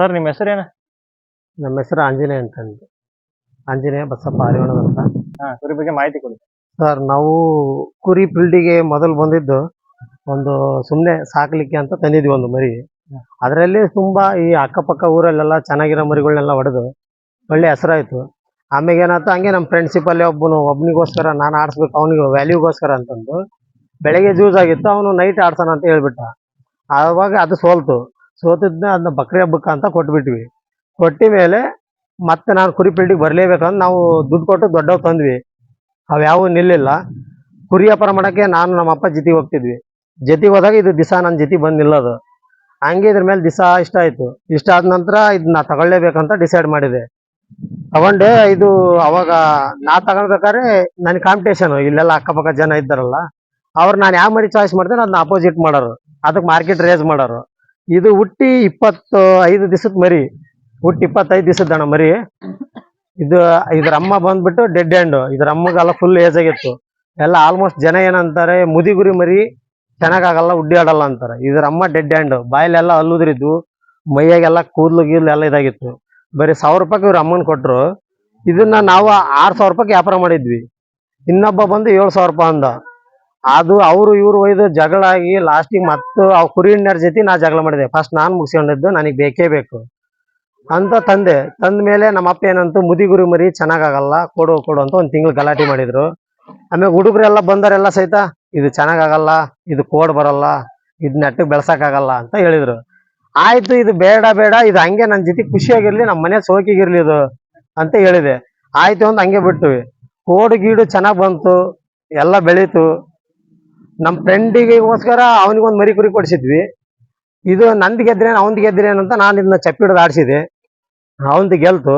Sir ನಿಮ್ಮ ಹೆಸರೇನು ನಮ್ಮ ಹೆಸರು ಆಂಜನೇಯ ಅಂತಂದು. ಆಂಜನೇಯ ಬಸಪ್ಪ ಹರಿವಣದ ಅಂತ. ಹಾ ಕುರಿ ಬಗ್ಗೆ ಮಾಹಿತಿ ಕೊಡಿ. ಸರ್ ನಾವು ಕುರಿ ಫೀಲ್ಡಿಗೆ ಮೊದಲು ಬಂದಿದ್ದು ಒಂದು ಸುಮ್ಮನೆ ಸಾಕ್ಲಿಕ್ಕೆ ಅಂತ ತಂದಿದ್ವಿ ಒಂದು ಮರಿ. ಅದರಲ್ಲಿ ತುಂಬಾ ಈ ಅಕ್ಕಪಕ್ಕ ಊರಲ್ಲೆಲ್ಲ ಚೆನ್ನಾಗಿರೋ ಮರಿಗಳನ್ನೆಲ್ಲ ಹೊಡೆದು ಒಳ್ಳೆ ಹೆಸರಾಯ್ತು. ಆಮೇಲೆ ಏನಾಯ್ತು ಹಂಗೆ ನಮ್ಮ ಫ್ರೆಂಡ್ಶಿಪ್ಪಲ್ಲಿ ಒಬ್ಬನು ಒಬ್ಬನಿಗೋಸ್ಕರ ನಾನು ಆಡಿಸ್ಬೇಕು ಅವನಿಗೆ ವ್ಯಾಲ್ಯೂಗೋಸ್ಕರ ಅಂತಂದು ಬೆಳಗ್ಗೆ ಜ್ಯೂಸ್ ಆಗಿತ್ತು ಅವನು ನೈಟ್ ಆಡ್ಸೋಣ ಅಂತ ಹೇಳ್ಬಿಟ್ಟ. ಆವಾಗ ಅದು ಸೋಲ್ತು. ಸೋತಿದ್ನ ಅದನ್ನ ಬಕ್ರಿ ಹಬ್ಬಕ್ಕೆ ಅಂತ ಕೊಟ್ಬಿಟ್ವಿ. ಕೊಟ್ಟಿ ಮೇಲೆ ಮತ್ತೆ ನಾನು ಕುರಿ ಫೀಲ್ಡಿಗೆ ಬರಲೇಬೇಕಂತ ನಾವು ದುಡ್ಡು ಕೊಟ್ಟು ದೊಡ್ಡವ್ ತಂದ್ವಿ. ಅವು ಯಾವ ನಿಲ್ಲಿಲ್ಲ. ಕುರಿ ವ್ಯಾಪಾರ ಮಾಡಕ್ಕೆ ನಾನು ನಮ್ಮ ಅಪ್ಪ ಜೊತೆಗೆ ಹೋಗ್ತಿದ್ವಿ. ಜೊತೆಗೆ ಹೋದಾಗ ಇದು ದಿಸ ನನ್ನ ಜೊತೆ ಬಂದು ನಿಲ್ಲೋದು ಹಂಗೆ ಇದ್ರ ಮೇಲೆ ದಿಸ ಇಷ್ಟ ಆಯ್ತು. ಇಷ್ಟ ಆದ ನಂತರ ಇದನ್ನ ತಗೊಳ್ಳೇಬೇಕಂತ ಡಿಸೈಡ್ ಮಾಡಿದೆ. ತಗೊಂಡೆ ಇದು ಅವಾಗ ನಾ ತಗೊಳ್ಬೇಕಾದ್ರೆ ನನ್ನ ಕಾಂಪಿಟೇಷನ್, ಇಲ್ಲೆಲ್ಲ ಅಕ್ಕಪಕ್ಕ ಜನ ಇದ್ದಾರಲ್ಲ, ಅವ್ರು ನಾನು ಯಾವ ಮರಿ ಚಾಯ್ಸ್ ಮಾಡ್ತೇನೆ ಅದನ್ನ ಅಪೋಸಿಟ್ ಮಾಡೋರು. ಅದಕ್ಕೆ ಮಾರ್ಕೆಟ್ ರೇಸ್ ಮಾಡೋರು. ಇದು ಹುಟ್ಟಿ ಇಪ್ಪತ್ತು ಐದು ದಿವಸದ ಮರಿ. ಹುಟ್ಟಿ ಇಪ್ಪತ್ತೈದು ದಿವಸದ ಅಣ್ಣ ಮರಿ. ಇದು ಇದ್ರ ಅಮ್ಮ ಬಂದ್ಬಿಟ್ಟು ಡೆಡ್ ಹ್ಯಾಂಡ್ ಇದ್ರ ಅಮ್ಮಗೆಲ್ಲ ಫುಲ್ ಏಜ್ ಆಗಿತ್ತು. ಎಲ್ಲ ಆಲ್ಮೋಸ್ಟ್ ಜನ ಏನಂತಾರೆ, ಮುದಿಗುರಿ ಮರಿ ಚೆನ್ನಾಗಾಗಲ್ಲ ಉಡ್ಡಿ ಆಡಲ್ಲ ಅಂತಾರೆ. ಇದ್ರ ಅಮ್ಮ ಡೆಡ್ ಹ್ಯಾಂಡ್ ಬಾಯಲ್ಲೆಲ್ಲ ಅಲ್ಲುದ್ರಿದ್ವು. ಮೈಯಾಗೆಲ್ಲ ಕೂದಲು ಗೀದ್ಲು ಎಲ್ಲ ಇದಾಗಿತ್ತು. ಬರೀ ಸಾವಿರ ರೂಪಾಯಿ ಇವ್ರ ಅಮ್ಮನ್ ಕೊಟ್ರು. ಇದನ್ನ ನಾವು ಆರ್ ಸಾವಿರ ರೂಪಾಯಿ ವ್ಯಾಪಾರ ಮಾಡಿದ್ವಿ. ಇನ್ನೊಬ್ಬ ಬಂದು ಏಳು ಸಾವಿರ ರೂಪಾಯಿ ಅಂದ. ಅದು ಅವರು ಇವ್ರು ಒಯ್ದು ಜಗಳ ಆಗಿ ಲಾಸ್ಟಿಗೆ ಮತ್ತು ಆ ಕುರಿ ಹಿಂಡ್ಯಾರ ಜೊತೆ ನಾ ಜಗಳ ಮಾಡಿದೆ. ಫಸ್ಟ್ ನಾನು ಮುಗಿಸ್ಕೊಂಡಿದ್ದು, ನನಗೆ ಬೇಕೇ ಬೇಕು. ಅಂತ ತಂದೆ. ತಂದ ಮೇಲೆ ನಮ್ಮ ಅಪ್ಪ ಏನಂತು ಮುದಿಗುರಿ ಮರಿ, ಚೆನ್ನಾಗಾಗಲ್ಲ, ಕೊಡು ಕೊಡು ಅಂತ ಒಂದು ತಿಂಗಳು ಗಲಾಟೆ ಮಾಡಿದ್ರು. ಆಮೇಲೆ ಹುಡುಗರೆಲ್ಲ ಬಂದರೆಲ್ಲ ಸಹಿತ, ಇದು ಚೆನ್ನಾಗಾಗಲ್ಲ, ಇದು ಕೋಡ್ ಬರಲ್ಲ, ಇದ್ ನೆಟ್ಟಗ್ ಬೆಳ್ಸಕ್ಕಾಗಲ್ಲ ಅಂತ ಹೇಳಿದ್ರು. ಆಯ್ತು, ಇದು ಬೇಡ ಬೇಡ, ಇದು ಹಂಗೆ ನನ್ನ ಜೊತೆ ಖುಷಿಯಾಗಿರ್ಲಿ ನಮ್ಮ ಮನೆ ಸೋಕಿಗಿರ್ಲಿ ಇದು ಅಂತ ಹೇಳಿದೆ. ಆಯ್ತು ಅಂತ ಹಂಗೆ ಬಿಟ್ವಿ. ಕೋಡು ಗೀಡು ಚೆನ್ನಾಗಿ ಬಂತು, ಎಲ್ಲ ಬೆಳೀತು. ನಮ್ಮ ಫ್ರೆಂಡಿಗೋಸ್ಕರ ಅವನಿಗೊಂದು ಮರಿ ಕುರಿ ಕೊಡಿಸಿದ್ವಿ. ಇದು ನಂದು ಗೆದ್ರೇನು ಅವ್ನ್ದು ಗೆದ್ರೇನು ಅಂತ ನಾನು ಇದನ್ನ ಚಪ್ಪಿಡ್ದು ಆಡಿಸಿದೆ. ಅವನ್ದು ಗೆಲ್ತು.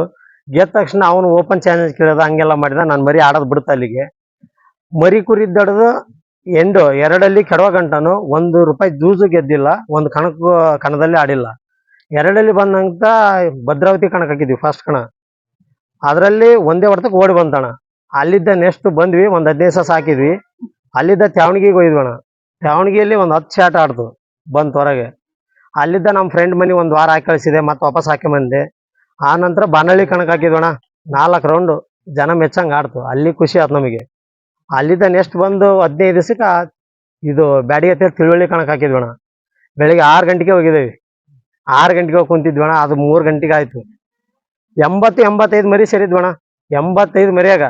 ಗೆದ್ದ ತಕ್ಷಣ ಅವನು ಓಪನ್ ಚಾಲೆಂಜ್ ಕೇಳೋದು, ಹಂಗೆಲ್ಲ ಮಾಡಿದ, ನಾನು ಮರಿ ಆಡೋದು ಬಿಡ್ತ ಅಲ್ಲಿಗೆ. ಮರಿ ಕುರಿ ದಡದು ಎಂಡು ಎರಡಲ್ಲಿ ಕೆಡವ ಗಂಟನು, ಒಂದು ರೂಪಾಯಿ ಜೂಜು ಗೆದ್ದಿಲ್ಲ, ಒಂದು ಕಣಕ್ಕೂ ಕಣದಲ್ಲಿ ಆಡಿಲ್ಲ. ಎರಡಲ್ಲಿ ಬಂದಂತ ಭದ್ರಾವತಿ ಕಣಕ್ ಹಾಕಿದ್ವಿ ಫಸ್ಟ್ ಕಣ. ಅದರಲ್ಲಿ ಒಂದೇ ಹೊಡೆತಕ್ಕೆ ಓಡಿ ಬಂತಣ ಅಲ್ಲಿದ್ದ ನೆಕ್ಸ್ಟ್ ಬಂದ್ವಿ, ಒಂದು ಹದಿನೈದು ಸಾಕಿದ್ವಿ. ಅಲ್ಲಿದ್ದ ತ್ಯಾವಣಿಗೆಗೆ ಹೋಗಿದ್ವಣ ತ್ಯಾವಣಿಗೆಯಲ್ಲಿ ಒಂದು ಹತ್ತು ಶಾಟ್ ಆಡ್ತು ಬಂತು ಹೊರಗೆ. ಅಲ್ಲಿದ್ದ ನಮ್ಮ ಫ್ರೆಂಡ್ ಮನೆ ಒಂದು ವಾರ ಹಾಕಿ ಕಳಿಸಿದೆ, ಮತ್ತೆ ವಾಪಸ್ ಹಾಕಿ ಬಂದೆ. ಆ ನಂತರ ಬಾನಳ್ಳಿ ಕಣಕ್ಕೆ ಹಾಕಿದ್ವಣ. ನಾಲ್ಕು ರೌಂಡು ಜನ ಮೆಚ್ಚಂಗೆ ಆಡ್ತು. ಅಲ್ಲಿ ಖುಷಿ ಆಯ್ತು ನಮಗೆ. ಅಲ್ಲಿದ್ದ ನೆಕ್ಸ್ಟ್ ಬಂದು ಹದಿನೈದು ದಿವಸಕ್ಕೆ ಇದು ಬ್ಯಾಡಿಗೆ ಹತ್ತಿರ ತಿಳುವಳ್ಳಿ ಕಣಕ್ಕೆ ಹಾಕಿದ್ವಣ. ಬೆಳಿಗ್ಗೆ ಆರು ಗಂಟೆಗೆ ಹೋಗಿದ್ದೇವೆ. ಆರು ಗಂಟೆಗೆ ಹೋಗಿ ಕುಂತಿದ್ವಣ. ಅದು ಮೂರು ಗಂಟೆಗೆ ಆಯ್ತು. ಎಂಬತ್ತು ಎಂಬತ್ತೈದು ಮರಿ ಸೇರಿದ್ವಣ. ಎಂಬತ್ತೈದು ಮರಿಯಾಗ.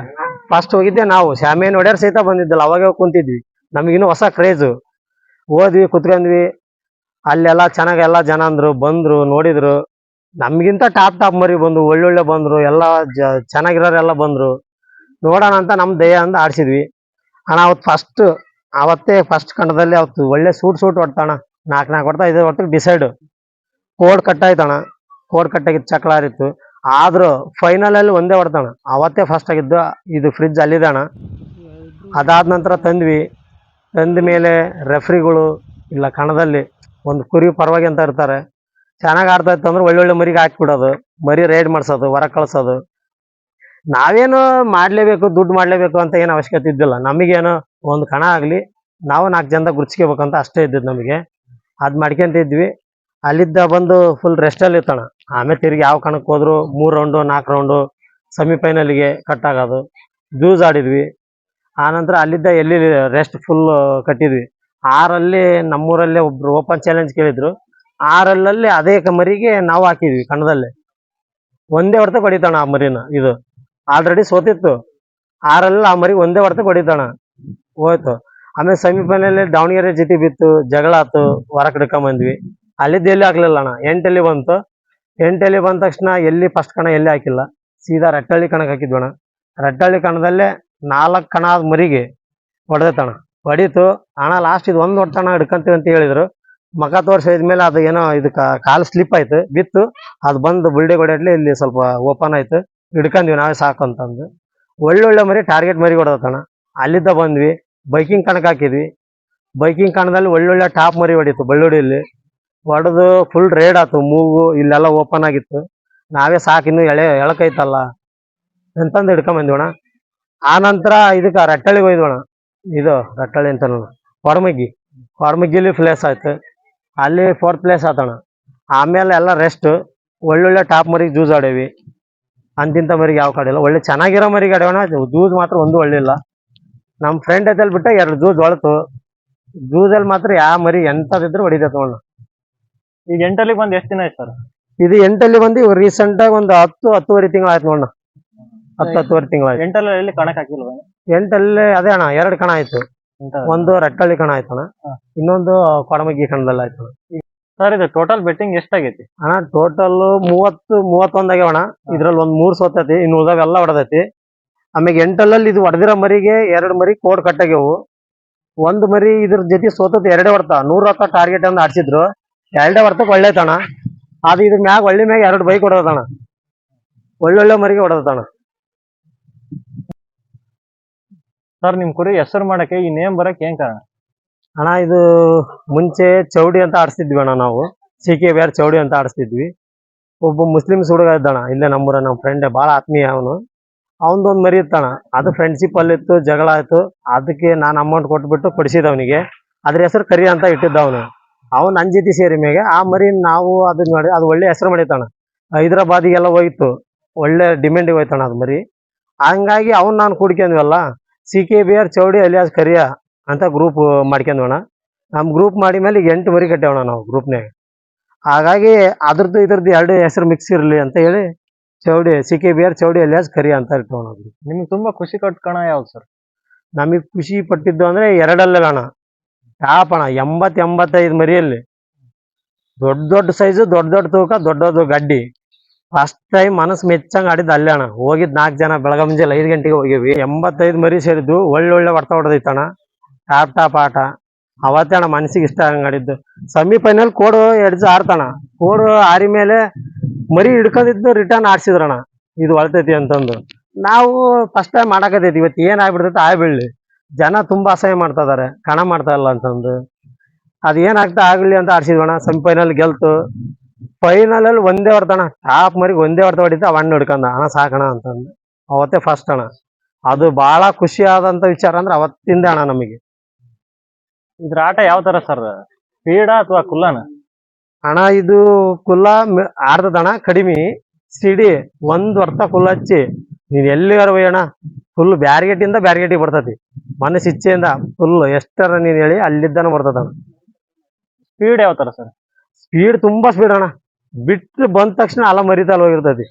ಫಸ್ಟ್ ಹೋಗಿದ್ದೆ ನಾವು ಶಾಮಿಯಾನ ಒಡೆಯರ್ ಸಹಿತ ಬಂದಿದ್ದಲ್ಲ, ಅವಾಗ ಕುಂತಿದ್ವಿ. ನಮಗಿನ್ನೂ ಹೊಸ ಕ್ರೇಜು ಹೋದ್ವಿ ಕುತ್ಕೊಂಡ್ವಿ. ಅಲ್ಲೆಲ್ಲ ಚೆನ್ನಾಗೆಲ್ಲ ಜನ ಅಂದ್ರು, ಬಂದ್ರು, ನೋಡಿದ್ರು. ನಮಗಿಂತ ಟಾಪ್ ಟಾಪ್ ಮರಿ ಬಂದು, ಒಳ್ಳೊಳ್ಳೆ ಬಂದ್ರು, ಎಲ್ಲ ಚೆನ್ನಾಗಿರೋರೆಲ್ಲ ಬಂದ್ರು. ನೋಡೋಣ ಅಂತ ನಮ್ಮ ದಯ ಅಂತ ಆಡಿಸಿದ್ವಿ. ಅಣ್ಣ ಅವತ್ತು ಫಸ್ಟ್ ಅವತ್ತೇ ಫಸ್ಟ್ ಕಂಡದಲ್ಲಿ ಅವತ್ತು ಒಳ್ಳೆ ಸೂಟ್ ಸೂಟ್ ಹೊಡ್ತಾಣ. ನಾಲ್ಕು ನಾಲ್ಕು ಹೊಡ್ತಾ ಐದು ಹೊತ್ತು ಡಿಸೈಡ್ ಕೋಡ್ ಕಟ್ಟಾಯ್ತಣ ಕೋಡ್ ಕಟ್ಟಾಗಿತ್ತು ಚಕ್ಲಾರಿತ್ತು. ಆದ್ರೂ ಫೈನಲ್ ಅಲ್ಲಿ ಒಂದೇ ಹೊಡ್ತಾಣ ಅವತ್ತೇ ಫಸ್ಟ್ ಆಗಿದ್ದು, ಇದು ಫ್ರಿಜ್ ಅಲ್ಲಿದಣ ಅದಾದ ನಂತರ ತಂದ್ವಿ. ತಂದ ಮೇಲೆ ರೆಫ್ರಿಗಳು ಇಲ್ಲ ಕಣದಲ್ಲಿ, ಒಂದು ಕುರಿ ಪರವಾಗಿ ಅಂತ ಇರ್ತಾರೆ. ಚೆನ್ನಾಗಿ ಆಡ್ತಾ ಇತ್ತು ಅಂದ್ರೆ ಒಳ್ಳೊಳ್ಳೆ ಮರಿಗೆ ಹಾಕ್ಬಿಡೋದು. ಮರಿ ರೈಡ್ ಮಾಡಿಸೋದು ಹೊರ ಕಳ್ಸೋದು. ನಾವೇನು ಮಾಡಲೇಬೇಕು, ದುಡ್ಡು ಮಾಡಲೇಬೇಕು ಅಂತ ಏನು ಅವಶ್ಯಕತೆ ಇದ್ದಿಲ್ಲ. ನಮಗೇನು ಒಂದು ಕಣ ಆಗಲಿ, ನಾವು ನಾಲ್ಕು ಜನದಾಗ ಗುರ್ಚ್ಕೋಬೇಕಂತ ಅಷ್ಟೇ ಇದ್ದಿದ್ದು ನಮಗೆ. ಅದ್ ಮಾಡ್ಕೊಂತಿದ್ವಿ ಅಲ್ಲಿದ್ದ ಬಂದು ಫುಲ್ ರೆಸ್ಟಲ್ಲಿ ಇರ್ತಾನ. ಆಮೇಲೆ ತಿರುಗಿ ಯಾವ ಕಣಕ್ಕೆ ಹೋದ್ರು ಮೂರು ರೌಂಡು ನಾಲ್ಕು ರೌಂಡು ಸೆಮಿಫೈನಲ್ಗೆ ಕಟ್ ಆಗೋದು. ಜೂಸ್ ಆಡಿದ್ವಿ. ಆನಂತರ ಅಲ್ಲಿದ್ದ ಎಲ್ಲಿ ರೆಸ್ಟ್ ಫುಲ್ ಕಟ್ಟಿದ್ವಿ. ಆರಲ್ಲಿ ನಮ್ಮೂರಲ್ಲೇ ಒಬ್ರು ಓಪನ್ ಚಾಲೆಂಜ್ ಕೇಳಿದ್ರು. ಆರಲ್ಲಲ್ಲಿ ಅದೇ ಮರಿಗೆ ನಾವು ಹಾಕಿದ್ವಿ ಕಣದಲ್ಲಿ. ಒಂದೇ ಹೊಡೆತ ಹೊಡಿತಾಣ ಆ ಮರಿನ ಇದು. ಆಲ್ರೆಡಿ ಸೋತಿತ್ತು. ಆರಲ್ಲಿ ಆ ಮರಿ ಒಂದೇ ಹೊಡೆತ ಹೊಡಿತಾಣ ಹೋಯ್ತು. ಆಮೇಲೆ ಸೆಮಿಫೈನಲ್ ದಾವಣಗೆರೆ ಜೊತೆ ಬಿತ್ತು, ಜಗಳ ಆತು, ಹೊರ ಬಂದ್ವಿ ಅಲ್ಲಿದ್ದು ಎಲ್ಲಿ ಹಾಕ್ಲಿಲ್ಲ ಅಣ್ಣ? ಎಂಟಲ್ಲಿ ಬಂತು. ಎಂಟಲ್ಲಿ ಬಂದ ತಕ್ಷಣ ಎಲ್ಲಿ ಫಸ್ಟ್ ಕಣ ಎಲ್ಲಿ ಹಾಕಿಲ್ಲ. ಸೀದಾ ರಟ್ಟಳ್ಳಿ ಕಣಕ್ಕೆ ಅಣ್ಣ. ರಟ್ಟಳ್ಳಿ ಕಣದಲ್ಲೇ ನಾಲ್ಕು ಕಣ ಆದ ಮರಿಗೆ ಹೊಡೆದೈತಣ ಹೊಡೀತು. ಅಣ್ಣ ಲಾಸ್ಟ್ ಇದು ಒಂದು ಹೊಡ್ತಣ ಹಿಡ್ಕಂತೀವಿ ಅಂತ ಹೇಳಿದ್ರು. ಮಕ ತೋರ್ಸಿದ್ಮೇಲೆ ಅದು ಏನೋ ಇದು ಕಾಲು ಸ್ಲಿಪ್ ಆಯ್ತು. ಬಿತ್ತು. ಅದು ಬಂದು ಬುಲ್ಡೆ ಹೊಡೆಯಟ್ಲಿ ಇಲ್ಲಿ ಸ್ವಲ್ಪ ಓಪನ್ ಆಯ್ತು. ಹಿಡ್ಕಂದ್ವಿ ನಾವೇ ಸಾಕು ಅಂತಂದು ಒಳ್ಳೊಳ್ಳೆ ಮರಿ ಟಾರ್ಗೆಟ್ ಮರಿ ಹೊಡೆದಣ ಅಲ್ಲಿದ್ದ ಬಂದ್ವಿ. ಬೈಕಿಂಗ್ ಕಣಕ್ಕೆ ಹಾಕಿದ್ವಿ. ಬೈಕಿಂಗ್ ಕಣದಲ್ಲಿ ಒಳ್ಳೊಳ್ಳೆ ಟಾಪ್ ಮರಿ ಹೊಡೀತು ಬಳ್ಳೊಡಿಯಲ್ಲಿ ಹೊಡೆದು ಫುಲ್ ರೇಡ್ ಆತು, ಮೂಗು ಇಲ್ಲೆಲ್ಲ ಓಪನ್ ಆಗಿತ್ತು. ನಾವೇ ಸಾಕು ಇನ್ನು ಎಳೆ, ಎಳಕೈತಲ್ಲ. ಅಂತಂದು ಹಿಡ್ಕೊಂಬಂದಿವಣ ಆ ನಂತರ ಇದಕ್ಕೆ ರಟ್ಟಳಿಗೆ ಹೋಯ್ದೋಣ ಇದು ರಟ್ಟಳಿ ಅಂತ ಕೊರಮಗ್ಗಿ ಹೊರಮಗ್ಗಿಲಿ ಪ್ಲೇಸ್ ಆಯ್ತು. ಅಲ್ಲಿ ಫೋರ್ತ್ ಪ್ಲೇಸ್ ಆತಣ ಆಮೇಲೆ ಎಲ್ಲ ರೆಸ್ಟ್ ಒಳ್ಳೊಳ್ಳೆ ಟಾಪ್ ಮರಿಗೆ ಜೂಸ್ ಆಡೇವಿ. ಅಂತಿಂತ ಮರಿಗೆ ಯಾವ ಕಡೆ ಇಲ್ಲ. ಒಳ್ಳೆ ಚೆನ್ನಾಗಿರೋ ಮರಿಗೆ ಆಡೋಣ ಜೂಸ್ ಮಾತ್ರ ಒಂದು ಒಳ್ಳಿಲ್ಲ ನಮ್ಮ ಫ್ರೆಂಡ್ ಐತಲ್ಲಿ ಬಿಟ್ಟ ಎರಡು ಜೂಸ್ ಹೊಳತು. ಜೂಸಲ್ಲಿ ಮಾತ್ರ ಯಾವ ಮರಿ ಎಂಥದಿದ್ರು ಹೊಡಿತೈತೆ ನೋಡ. ಈಗ ಎಂಟಲ್ಲಿ ಬಂದ್ ಎಷ್ಟು ದಿನ ಆಯ್ತು ಸರ್ ಇದು ಎಂಟಲ್ಲಿ ಬಂದು ಇವ್ ರೀಸೆಂಟ್ ಆಗಿ ಒಂದು ಹತ್ತು ಹತ್ತುವರೆ ತಿಂಗಳು ಆಯ್ತು ನೋಡ. ಹತ್ತು ಹತ್ತುವರೆ ತಿಂಗಳು ಆಯ್ತು ಎಂಟಲ್ಲಿ ಎಲ್ಲಿ ಕಣಕ್ ಹಾಕಿಲ್ವ? ಎಂಟಲ್ಲಿ ಅದೇ ಅಣ್ಣ ಎರಡು ಕಣ ಆಯ್ತು. ಒಂದು ರಟ್ಟಳ್ಳಿ ಕಣ ಆಯ್ತಣ್ಣ. ಅಣ್ಣ ಇನ್ನೊಂದು ಕೊಡಮಗ್ಗಿ ಕಣದಲ್ಲಿ ಆಯ್ತು. ಸರ್ ಇದು ಟೋಟಲ್ ಬೆಟ್ಟಿಂಗ್ ಎಷ್ಟಾಗೈತಿ? ಅಣ್ಣ ಟೋಟಲ್ ಮೂವತ್ತು ಮೂವತ್ತೊಂದ್ ಆಗ್ಯಾವಣ ಇದ್ರಲ್ಲಿ ಒಂದ್ ಮೂರ್ ಸೋತೈತಿ ಇನ್ನು ಉಳ್ದಾವೆಲ್ಲ ಹೊಡೆದೈತಿ ಆಮೇಲೆ ಎಂಟಲ್ಲಲ್ಲಿ ಇದು ಹೊಡೆದಿರೋ ಮರಿಗೆ ಎರಡು ಮರಿ ಕೋಡ್ ಕಟ್ಟಾಗ್ಯವು ಒಂದ್ ಮರಿ ಇದ್ರ ಜೊತೆ ಸೋತತಿ ಎರಡೇ ಹೊಡ್ತಾ. ನೂರ ಹತ್ತ ಟಾರ್ಗೆಟ್ ಅಂತ ಆಡ್ಸಿದ್ರು. ಎರಡೇ ವರ್ತಕ್ಕೆ ಒಳ್ಳೆ ತಣ. ಅದು ಇದ್ರ ಮ್ಯಾಗ ಒಳ್ಳೆ ಮ್ಯಾಗ ಎರಡು ಬೈಕ್ ಹೊಡೆದಣ ಒಳ್ಳೊಳ್ಳೆ ಮರಿಗೆ ಹೊಡೆದಣ ಸರ್ ನಿಮ್ ಕುರಿ ಹೆಸರು ಮಾಡಕ್ಕೆ ಈ ನೇಮ್ ಬರಕ್ ಏನ್ ಕಾರಣ? ಅಣ್ಣ ಇದು ಮುಂಚೆ ಚೌಡಿ ಅಂತ ಆಡಿಸ್ತಿದ್ವಿ ಅಣ್ಣ ನಾವು. ಸಿ ಕೆ ಬೇರೆ ಚೌಡಿ ಅಂತ ಆಡಿಸ್ತಿದ್ವಿ. ಒಬ್ಬ ಮುಸ್ಲಿಮ್ಸ್ ಹುಡುಗ ಇದ್ದಣ ಇಲ್ಲೇ ನಮ್ಮೂರ ನಮ್ಮ ಫ್ರೆಂಡ್ ಭಾಳ ಆತ್ಮೀಯ ಅವನು. ಅವನದೊಂದು ಮರಿ ಇತ್ತಣ ಅದು ಫ್ರೆಂಡ್ಶಿಪ್ ಅಲ್ಲಿತ್ತು ಜಗಳ ಆಯ್ತು. ಅದಕ್ಕೆ ನಾನು ಅಮೌಂಟ್ ಕೊಟ್ಬಿಟ್ಟು ಕೊಡಿಸಿದ ಅವನಿಗೆ. ಅದ್ರ ಹೆಸರು ಕರಿ ಅಂತ ಇಟ್ಟಿದ್ದ ಅವನು. ಅವ್ನು ನನ್ನ ಜೊತೆ ಸೇರಿ ಮೇಲೆ ಆ ಮರಿ ನಾವು ಅದನ್ನ ಮಾಡಿ ಅದು ಒಳ್ಳೆ ಹೆಸರು ಮಾಡಿತಾಣ ಹೈದ್ರಾಬಾದಿಗೆಲ್ಲ ಹೋಯ್ತು. ಒಳ್ಳೆ ಡಿಮ್ಯಾಂಡಿಗೆ ಹೋಯ್ತಾನ ಅದು ಮರಿ. ಹಂಗಾಗಿ ಅವ್ನು ನಾನು ಕೂಡ್ಕೊಂಡ್ವಲ್ಲ C K B R Chowdi alias Kariya ಅಂತ ಗ್ರೂಪ್ ಮಾಡ್ಕೊಂಡ್ವಣ ನಮ್ಮ ಗ್ರೂಪ್ ಮಾಡಿ ಮೇಲೆ ಈಗ ಎಂಟು ಮರಿ ಕಟ್ಟೇವಣ ನಾವು ಗ್ರೂಪ್ನಾಗ ಹಾಗಾಗಿ ಅದ್ರದ್ದು ಇದ್ರದ್ದು ಎರಡು ಹೆಸರು ಮಿಕ್ಸ್ ಇರಲಿ ಅಂತ ಹೇಳಿ Chowdi C K B R Chowdi alias Kariya ಅಂತ ಇರ್ತವಣ ನಿಮ್ಗೆ ತುಂಬಾ ಖುಷಿ ಕಟ್ಕೋಣ ಕಣ ಯಾವ್ದು ಸರ್ ನಮಗೆ ಖುಷಿ ಪಟ್ಟಿದ್ದು ಅಂದ್ರೆ ಎರಡಲ್ಲೇ ಅಣ್ಣ ಅಣ್ಣ ಎಂಬತ್ ಎಂಬತ್ತೈದು ಮರಿಯಲ್ಲಿ. ದೊಡ್ಡ ದೊಡ್ಡ ಸೈಜು ದೊಡ್ಡ ದೊಡ್ಡ ತೂಕ, ದೊಡ್ಡ ದೊಡ್ಡ ಗಡ್ಡಿ. ಫಸ್ಟ್ ಟೈಮ್ ಮನಸ್ಸು ಮೆಚ್ಚಂಗ್ ಆಡಿದ್ದು ಅಲ್ಲೇ ಅಣ್ಣ. ಹೋಗಿದ್ ನಾಲ್ಕು ಜನ ಬೆಳಗ್ಗೆ ಮುಂಜಾನೆ ಐದು ಗಂಟೆಗೆ ಹೋಗಿವಿ. ಎಂಬತ್ತೈದು ಮರಿ ಸೇರಿದ್ದು ಒಳ್ಳೊಳ್ಳೆ ಹೊಡ್ತಾ ಹೊಡೆದೈತಣ್ಣ ಟಾಪ್ ಟಾಪ್ ಆಟ. ಅವತ್ತೇ ಅಣ್ಣ ಮನಸ್ಸಿಗೆ ಇಷ್ಟ ಹಂಗೆ ಆಡಿದ್ದು. ಸೆಮಿ ಫೈನಲ್ ಕೋಡು ಎಡ್ಜ್ ಆಡ್ತಾಣ ಕೋಡು ಆರಿ ಮೇಲೆ ಮರಿ ಹಿಡ್ಕೊಂಡಿದ್ದು ರಿಟರ್ನ್ ಆಡ್ಸಿದ್ರಣ ಇದು ಹೊಳ್ತೈತಿ ಅಂತಂದು. ನಾವು ಫಸ್ಟ್ ಟೈಮ್ ಮಾಡಕತ್ತೈತಿ ಇವತ್ತು ಏನ್ ಆಗ್ಬಿಡ್ತೈತಿ ಆಗ್ಬಿಡ್ಲಿ ಜನ ತುಂಬಾ ಅಸಹ್ಯ ಮಾಡ್ತಾ ಇದಾರೆ. ಕಣ ಮಾಡ್ತಾ ಇಲ್ಲ ಅಂತಂದು ಅದ್. ಏನಾಗ್ತಾ ಆಗ್ಲಿ ಅಂತ ಆಡ್ಸಿದ್ವಣ ಸೆಮಿಫೈನಲ್ ಗೆಲ್ತು. ಫೈನಲ್ ಅಲ್ಲಿ ಒಂದೇ ಹೊಡ್ತಾಣ ಟಾಪ್ ಮರಿಗೆ ಒಂದೇ ಹೊಡ್ತಾ ಹೊಡಿತ ಅವ್ ಹಣ್ಣು ಅಣ್ಣ ಸಾಕಣ ಅಂತಂದು ಅವತ್ತೇ ಫಸ್ಟ್ ಅಣ್ಣ. ಅದು ಬಹಳ ಖುಷಿ ಆದಂತ ವಿಚಾರ ಅಂದ್ರೆ ಅವತ್ತಿಂದ ಅಣ್ಣ ನಮಗೆ. ಇದ್ರ ಆಟ ಯಾವ ತರ ಸರ್ ಸ್ಪೀಡ ಅಥವಾ ಕುಲ್ಲನ? ಅಣ್ಣ ಇದು ಕುಲ್ಲ ಆಡ್ತದಣ್ಣ ಕಡಿಮೆ. ಸಿಡಿ ಒಂದ್ ವರ್ತ ಕುಲ್ಲ ಹಚ್ಚಿ. ನೀನ್ ಎಲ್ಲಿಗಾರ ಒಯ್ಯಣ ಫುಲ್ ಬ್ಯಾರಿಗೇಟಿಂದ ಬ್ಯಾರಿಗೇಟಿಗೆ ಬರ್ತತಿ. ಮನಸ್ಸು ಇಚ್ಛೆಯಿಂದ ಫುಲ್ ಎಷ್ಟರ ನೀನು ಹೇಳಿ ಅಲ್ಲಿದ್ದಾನು ಬರ್ತದ ಸ್ಪೀಡ್ ಯಾವ ತರ ಸರ್ ಸ್ಪೀಡ್ ತುಂಬಾ ಸ್ಪೀಡ್ ಅಣ್ಣ. ಬಿಟ್ಟು ಬಂದ ತಕ್ಷಣ ಅಲ್ಲ ಮರಿತಲ್ ಹೋಗಿರ್ತತಿ.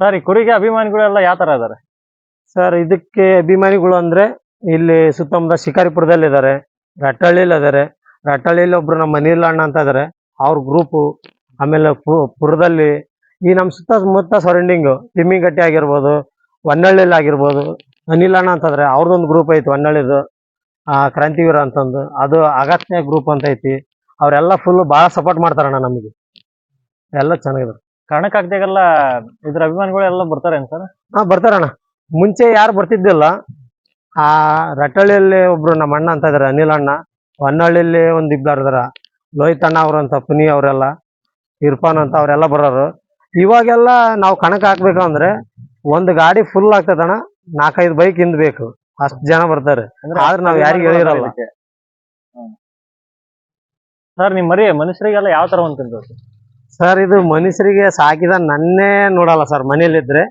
ಸರ್ ಈ ಕುರಿಗೆ ಅಭಿಮಾನಿಗಳೆಲ್ಲ ಯಾವ ತರ ಇದಾರೆ? ಸರ್ ಇದಕ್ಕೆ ಅಭಿಮಾನಿಗಳು ಅಂದ್ರೆ ಇಲ್ಲಿ ಸುತ್ತಮುತ್ತ ಶಿಕಾರಿಪುರದಲ್ಲಿ ಇದ್ದಾರೆ ರಟ್ಟಳ್ಳಿಲಿ ಇದಾರೆ ರಟ್ಟಳ್ಳಿಲಿ ಒಬ್ರು ನಮ್ಮ ಮನೀಲ್ ಅಣ್ಣ ಅಂತ ಇದಾರೆ. ಅವ್ರ ಗ್ರೂಪು ಆಮೇಲೆ ಪುರದಲ್ಲಿ ಈ ನಮ್ಮ ಸುತ್ತಮುತ್ತ ಸರೌಂಡಿಂಗ್ ತಿಮ್ಮಿಗಟ್ಟಿ ಆಗಿರ್ಬೋದು ಹೊನ್ನಳ್ಳಿಲಿ ಆಗಿರ್ಬೋದು. ಅನಿಲ್ ಅಣ್ಣ ಅಂತಂದ್ರೆ ಅವ್ರದೊಂದು ಗ್ರೂಪ್ ಐತಿ ಹೊನ್ನಳ್ಳಿದು. ಆ ಕ್ರಾಂತಿವೀರ ಅಂತಂದು. ಅದು ಅಗತ್ಯ ಗ್ರೂಪ್ ಅಂತ ಐತಿ. ಅವರೆಲ್ಲ ಫುಲ್ ಬಹಳ ಸಪೋರ್ಟ್ ಮಾಡ್ತಾರಣ್ಣ ನಮಗೆ. ಎಲ್ಲ ಚೆನ್ನಾಗಿದೆ ಕಣಕ್ ಹಾಕ್ದಾಗೆಲ್ಲ ಇದ್ರ ಅಭಿಮಾನಿಗಳು ಎಲ್ಲ ಬರ್ತಾರೆ ಸರ್? ಹಾ ಬರ್ತಾರಣ್ಣ ಮುಂಚೆ ಯಾರು ಬರ್ತಿದ್ದಿಲ್ಲ. ಆ ರಟ್ಟಳ್ಳಿಯಲ್ಲಿ ಒಬ್ರು ನಮ್ಮ ಅಣ್ಣ ಅಂತ ಇದಾರೆ ಅನಿಲ್ ಅಣ್ಣ. ಹೊನ್ನಳ್ಳಿಯಲ್ಲಿ ಒಂದ್ ಇಬ್ಬರು ಇದಾರ. ಲೋಹಿತ್ ಅಣ್ಣ ಅವ್ರು ಅಂತ ಪುನಿ ಅವರೆಲ್ಲ. ಇರ್ಫಾನ್ ಅಂತ ಅವರೆಲ್ಲ ಬರೋರು. ಇವಾಗೆಲ್ಲ ನಾವು ಕಣಕ್ ಹಾಕ್ಬೇಕು ಅಂದ್ರೆ ಒಂದ್ ಗಾಡಿ ಫುಲ್ ಆಗ್ತದಣ್ಣ ನಾಲ್ಕೈದು ಬೈಕ್ ಹಿಂದ್ ಬೇಕು. ಅಷ್ಟ್ ಜನ ಬರ್ತಾರೆ. ಆದ್ರೆ ನಾವ್ ಯಾರಿಗೂ ಹೇಳಿರಲ್ಲ. ಸರ್ ನಿಮ್ ಮರಿ ಮನುಷ್ಯರಿಗೆಲ್ಲ ಯಾವ ತರ ಒಂದ್ ತಿಂತದೆ ಸರ್ ಇದು ಮನುಷ್ಯರಿಗೆ ಸಾಕಿದ ನನ್ನೇ ನೋಡಲ್ಲ ಸರ್ ಮನೇಲಿದ್ರೆ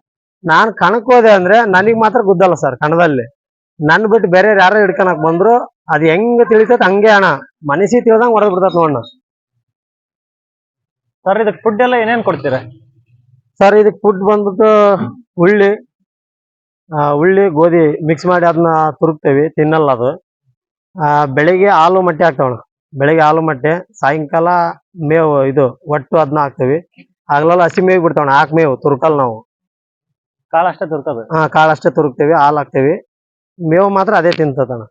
ನಾನ್ ಕಣಕ್ ಹೋದೆ ಅಂದ್ರೆ ನನಗ್ ಮಾತ್ರ ಗುದ್ದಲ್ಲ ಸರ್ ಕಣದಲ್ಲಿ. ನನ್ ಬಿಟ್ಟು ಬೇರೆ ಯಾರು ಹಿಡ್ಕೊಳಕ್ ಬಂದ್ರು ಅದ್ ಹೆಂಗ್ ತಿಳಿತೈತ್ ಹಂಗೆ ಅಣ್ಣ. ಮನಸಿ ತಿಳಿದಂಗ್ ಹೊಡೆದ್ ಬಿಡ್ತದ ನೋಡಣ ಸರ್ ಇದಕ್ ಫುಡ್ ಎಲ್ಲ ಏನೇನ್ ಕೊಡ್ತೀರಾ? ಸರ್ ಇದಕ್ ಫುಡ್ ಬಂದ್ಬಿಟ್ಟು ಉಳ್ಳಿ ಉಳ್ಳಿ ಗೋಧಿ ಮಿಕ್ಸ್ ಮಾಡಿ ಅದನ್ನ ತುರುಕ್ತೇವೆ ತಿನ್ನಲ್ಲ ಅದು. ಆ, ಬೆಳಿಗ್ಗೆ ಹಾಲು ಮೊಟ್ಟೆ ಹಾಕ್ತವಣ ಬೆಳಿಗ್ಗೆ ಹಾಲು ಮಟ್ಟೆ ಸಾಯಂಕಾಲ ಮೇವು ಇದು ಒಟ್ಟು ಅದನ್ನ ಹಾಕ್ತೇವೆ. ಆಗ್ಲೆಲ್ಲ ಹಸಿ ಮೇವು ಬಿಡ್ತಾವಣ ಹಾಕ್ ಮೇವು ತುರ್ಕಲ್ ನಾವು. ಕಾಳಷ್ಟೇ ತಿರ್ತದೆ ಹಾ ಕಾಳಷ್ಟೇ ತುರುಕ್ತೇವೆ ಹಾಲು ಹಾಕ್ತೇವಿ. ಮೇವು ಮಾತ್ರ ಅದೇ ತಿಂತದಣ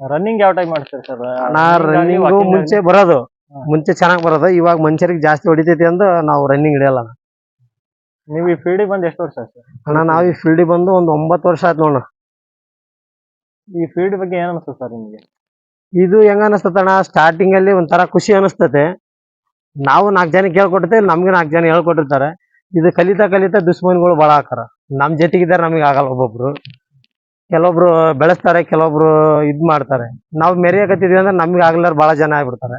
ರನ್ನಿಂಗ್ ಯಾವ ಟೈಮ್ ಮಾಡ್ತೀರಿ ಸರ್ ನಾ ರನ್ನಿಂಗ್ ಮುಂಚೆ ಬರೋದು. ಮುಂಚೆ ಚೆನ್ನಾಗಿ ಬರೋದು. ಇವಾಗ ಮನುಷ್ಯರಿಗೆ ಜಾಸ್ತಿ ಹೊಡಿತೈತಿ ಅಂದ್ರೆ ನಾವು ರನ್ನಿಂಗ್ ಹಿಡಿಯಲ್ಲ. ನೀವು ಈ ಫೀಲ್ಡಿಗೆ ಬಂದು ಎಷ್ಟು ವರ್ಷ ಸರ್ ಅಣ್ಣ ನಾವು ಈ ಫೀಲ್ಡಿಗೆ ಬಂದು ಒಂದು ಒಂಬತ್ತು ವರ್ಷ ಆಯ್ತು ನೋಡಣ ಈ ಫೀಲ್ಡ್ ಬಗ್ಗೆ ಏನ್ ಅನಿಸ್ತದೆ ಸರ್ ನಿಮಗೆ? ಇದು ಹೆಂಗ ಅಣ್ಣ ಸ್ಟಾರ್ಟಿಂಗ್ ಅಲ್ಲಿ ಒಂಥರ ಖುಷಿ ಅನಿಸ್ತತೆ. ನಾವು ನಾಲ್ಕು ಜನ ಕೇಳ್ಕೊಟ್ಟಿರ್ತೇವೆ ನಮ್ಗೆ ನಾಲ್ಕು ಜನ ಹೇಳ್ಕೊಟ್ಟಿರ್ತಾರೆ. ಇದು ಕಲಿತಾ ಕಲಿತಾ ದುಶ್ಮನ್ಗಳು ಭಾಳ ಹಾಕಾರ ನಮ್ ಜೊತೆಗಿದ್ದಾರೆ ನಮಗೆ ಆಗಲ್ಲ ಒಬ್ಬೊಬ್ರು. ಕೆಲವೊಬ್ರು ಬೆಳೆಸ್ತಾರೆ ಕೆಲವೊಬ್ರು ಇದ್ ಮಾಡ್ತಾರೆ. ನಾವು ಮೆರೆಯಕತ್ತಿದ್ವಿ ಅಂದ್ರೆ ನಮ್ಗೆ ಆಗ್ಲಾರ ಭಾಳ ಜನ ಆಗ್ಬಿಡ್ತಾರೆ.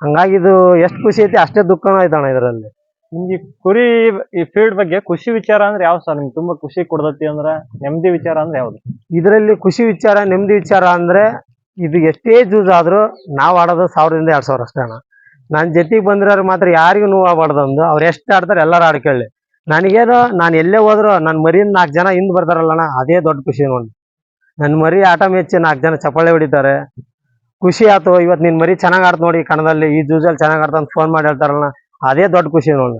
ಹಂಗಾಗಿ ಇದು ಎಷ್ಟು ಖುಷಿ ಐತಿ ಅಷ್ಟೇ ದುಃಖನೂ ಆಯ್ತಣ್ಣ ಇದರಲ್ಲಿ. ನಿಮ್ಗೆ ಕುರಿ ಈ ಫೀಲ್ಡ್ ಬಗ್ಗೆ ಖುಷಿ ವಿಚಾರ ಅಂದ್ರೆ ಯಾವ್ದು ಸರ್? ನಿಮ್ಗೆ ತುಂಬಾ ಖುಷಿ ಕೊಡ್ತತಿ ಅಂದ್ರೆ ನೆಮ್ಮದಿ ವಿಚಾರ ಅಂದ್ರೆ ಯಾವ್ದು? ಇದರಲ್ಲಿ ಖುಷಿ ವಿಚಾರ, ನೆಮ್ಮದಿ ವಿಚಾರ ಅಂದ್ರೆ ಇದು ಎಷ್ಟೇ ಜೂಜ್ ಆದ್ರೂ ನಾವು ಆಡೋದು ಸಾವಿರದಿಂದ ಎರಡ್ ಸಾವಿರ ಅಷ್ಟೇ ಅಣ್ಣ. ನನ್ನ ಜೊತೆಗೆ ಬಂದಿರೋರು ಮಾತ್ರ ಯಾರಿಗೂ ನೋವು ಆಗ್ಬಾರ್ದು ಅಂದು. ಅವ್ರು ಎಷ್ಟು ಆಡ್ತಾರೆ ಎಲ್ಲರೂ ಆಡ್ಕೊಳ್ಳಿ ನನಗೇನೋ ನಾನು ಎಲ್ಲೇ ಹೋದ್ರು ನನ್ನ ಮರಿಯಿಂದ ನಾಲ್ಕು ಜನ ಹಿಂದೆ ಬರ್ತಾರಲ್ಲಣ್ಣ ಅದೇ ದೊಡ್ಡ ಖುಷಿ ನೋಡಿ. ನನ್ನ ಮರಿ ಆಟ ಮೆಚ್ಚಿ ನಾಲ್ಕು ಜನ ಚಪ್ಪಾಳೆ ಹೊಡಿತಾರೆ. ಖುಷಿ ಆಯ್ತು ಇವತ್ತು ನಿನ್ನ ಮರಿ ಚೆನ್ನಾಗಿ ಆಡ್ತು ನೋಡಿ ಕಣದಲ್ಲಿ, ಈ ಜೂಜಲ್ಲಿ ಚೆನ್ನಾಗಿ ಆಡ್ತಂತ ಅಂತ ಫೋನ್ ಮಾಡಿ ಹೇಳ್ತಾರಲ್ಲ ಅದೇ ದೊಡ್ಡ ಖುಷಿ ನೋಡಿ.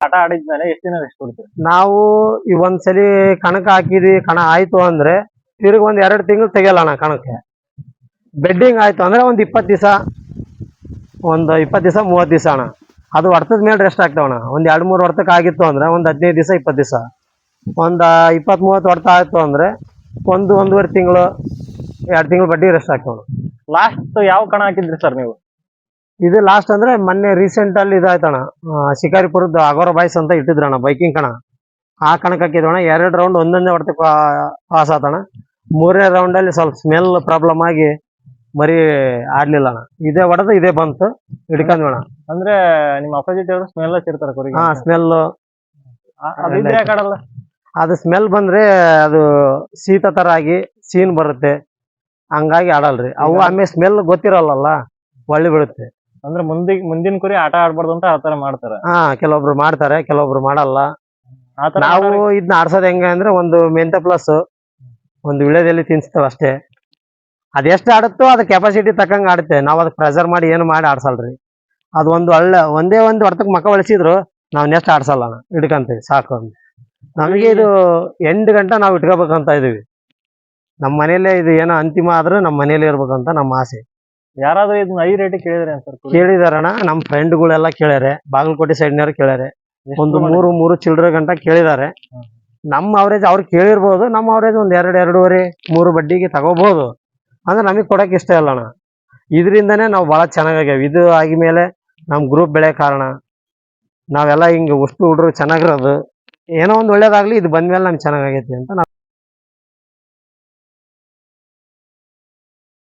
ಆಟ ಆಡಿದ್ಮೇಲೆ ಎಷ್ಟು ದಿನ ರೆಸ್ಟ್ ಕೊಡ್ತೀವಿ ನಾವು ಈ ಒಂದ್ಸಲಿ ಕಣಕ್ ಹಾಕಿದ್ವಿ ಕಣ ಆಯ್ತು ಅಂದ್ರೆ ತಿರುಗ ಒಂದ್ ಎರಡು ತಿಂಗಳು ತೆಗಿಯಲ್ಲ ಅಣ್ಣ ಕಣಕ್ಕೆ. ಬೆಡ್ಡಿಂಗ್ ಆಯ್ತು ಅಂದ್ರೆ ಒಂದ್ ಇಪ್ಪತ್ತು ದಿವಸ ಒಂದು ಇಪ್ಪತ್ತು ದಿವಸ ಮೂವತ್ತು ದಿವಸ ಅಣ್ಣ. ಅದು ಹೊಡ್ತದ ಮೇಲೆ ರೆಸ್ಟ್ ಆಗ್ತಾವಣ್ಣ ಒಂದ್ ಎರಡು ಮೂರು ಹೊಡ್ತಕ್ಕೆ ಆಗಿತ್ತು ಅಂದ್ರೆ ಒಂದ್ ಹದಿನೈದು ದಿವಸ ಇಪ್ಪತ್ತು ದಿವಸ. ಒಂದ್ ಇಪ್ಪತ್ತ್ ಮೂವತ್ತು ಹೊಡ್ತ ಆಯ್ತು ಅಂದ್ರೆ ಒಂದು ಒಂದೂವರೆ ತಿಂಗಳು ಎರಡು ತಿಂಗಳು ಬಡ್ಡಿ ರೆಸ್ಟ್ ಆಗ್ತಾವಣ್ಣ ಲಾಸ್ಟ್ ಯಾವ ಕಣ ಹಾಕಿದ್ರಿ ಸರ್ ನೀವು? ಇದು ಲಾಸ್ಟ್ ಅಂದ್ರೆ ಮೊನ್ನೆ ರೀಸೆಂಟ್ ಅಲ್ಲಿ ಇದಾಯ್ತಣ ಶಿಕಾರಿಪುರದ ಅಗೋರ ಬಾಯ್ಸ್ ಅಂತ ಇಟ್ಟಿದ್ರಣ್ಣ ಬೈಕಿಂಗ್ ಕಣ. ಆ ಕಣಕ್ಕೆ ಹಾಕಿದ್ರಣ ಎರಡು ರೌಂಡ್ ಒಂದೊಂದೇ ಹೊಡೆತ ಪಾಸ್ ಆತಣ ಮೂರನೇ ರೌಂಡ್ ಅಲ್ಲಿ ಸ್ವಲ್ಪ ಸ್ಮೆಲ್ ಪ್ರಾಬ್ಲಮ್ ಆಗಿ ಮರಿ ಆಡ್ಲಿಲ್ಲ ಅಣ್ಣ ಇದೇ ಹೊಡೆದು ಇದೇ ಬಂತು. ಹಿಡ್ಕೊಂಡ್ವಣ ಅಂದ್ರೆ ನಿಮ್ಮ ಅಪೋಸಿಟ್ ಸ್ಮೆಲ್ ಕುರಿಗೆ. ಹಾ ಸ್ಮೆಲ್ ಅದು ಸ್ಮೆಲ್ ಬಂದ್ರೆ ಅದು ಶೀತ ತರ ಆಗಿ ಸೀನ್ ಬರುತ್ತೆ. ಹಂಗಾಗಿ ಆಡಲ್ರಿ. ಅವು ಆಮೇಲೆ ಸ್ಮೆಲ್ ಗೊತ್ತಿರಲ್ಲ ಒಳ್ಳೆ ಬೀಳುತ್ತೆ. ಅಂದ್ರೆ ಮುಂದಿನ ಮುಂದಿನ ಕುರಿ ಆಟ ಆಡ್ಬಾರ್ದು ಅಂತ ಆತರ ಮಾಡ್ತಾರೆ. ಹಾ ಕೆಲವೊಬ್ರು ಮಾಡ್ತಾರೆ ಕೆಲವೊಬ್ರು ಮಾಡಲ್ಲ. ಆತರ ನಾವು ಇದನ್ನ ಆಡ್ಸೋದ್ ಹೆಂಗ ಅಂದ್ರೆ ಒಂದು ಮೆಂತ ಪ್ಲಸ್ ಒಂದು ವಿಳೆದಲ್ಲಿ ತಿನ್ಸ್ತೇವೆ ಅಷ್ಟೇ. ಅದೆಷ್ಟು ಆಡುತ್ತೋ ಅದ ಕೆಪಾಸಿಟಿ ತಕ್ಕಂಗೆ ಆಡುತ್ತೆ. ನಾವು ಅದಕ್ಕೆ ಪ್ರೆಸರ್ ಮಾಡಿ ಏನು ಮಾಡಿ ಆಡ್ಸಲ್ರಿ. ಅದು ಒಂದು ಒಳ್ಳೆ ಒಂದೇ ಒಂದು ಹೊಡ್ತಕ್ಕೆ ಮಕ್ಕ ಬಳಸಿದ್ರು ನಾವು ನೆಕ್ಸ್ಟ್ ಆಡ್ಸಲ್ಲ ಇಟ್ಕೊಂತೀವಿ ಸಾಕು ನಮಗೆ ಇದು ಎಂಟು ಗಂಟೆ ನಾವು ಇಟ್ಕೋಬೇಕಂತ ಇದೀವಿ. ನಮ್ಮ ಮನೇಲೆ ಇದು ಏನೋ ಅಂತಿಮ ಆದ್ರೂ ನಮ್ಮ ಮನೇಲಿ ಇರ್ಬೇಕಂತ ನಮ್ಮ ಆಸೆ. ಯಾರಾದ್ರೂ ಇದನ್ನ ಐ ರೇಟ್ ಕೇಳಿದ್ರೆ ಸರ್ ನಮ್ ನಮ್ಮ ಫ್ರೆಂಡ್ಗಳೆಲ್ಲ ಕೇಳ್ಯಾರೆ ಬಾಗಲಕೋಟೆ ಸೈಡ್ನವ್ರು ಕೇಳ್ಯಾರೆ. ಒಂದು ಮೂರು ಮೂರು ಚಿಲ್ಡ್ರ ಗಂಟ ಕೇಳಿದಾರೆ. ನಮ್ಮ ಅವರೇಜ್ ಅವ್ರು ಕೇಳಿರ್ಬೋದು ನಮ್ಮ ಅವರೇಜ್ ಒಂದ್ ಎರಡು ಎರಡೂವರೆ ಮೂರು ಬಡ್ಡಿಗೆ ತಗೋಬಹುದು ಅಂದ್ರೆ ನಮಗೆ ಕೊಡಕ್ ಇಷ್ಟ ಇಲ್ಲ ಅಣ್ಣ ಇದರಿಂದನೇ ನಾವು ಬಹಳ ಚೆನ್ನಾಗಾಗ್ಯಾವ ಇದು ಮೇಲೆ ನಮ್ ಗ್ರೂಪ್ ಬೆಳೆ ಕಾರಣ. ನಾವೆಲ್ಲ ಹಿಂಗ ಉಷ್ಟು ಹುಡ್ರು ಚೆನ್ನಾಗಿರೋದು. ಏನೋ ಒಂದ್ ಒಳ್ಳೇದಾಗ್ಲಿ ಇದು ಬಂದ್ಮೇಲೆ ನಮ್ಗೆ ಚೆನ್ನಾಗೈತಿ ಅಂತ ನಾವು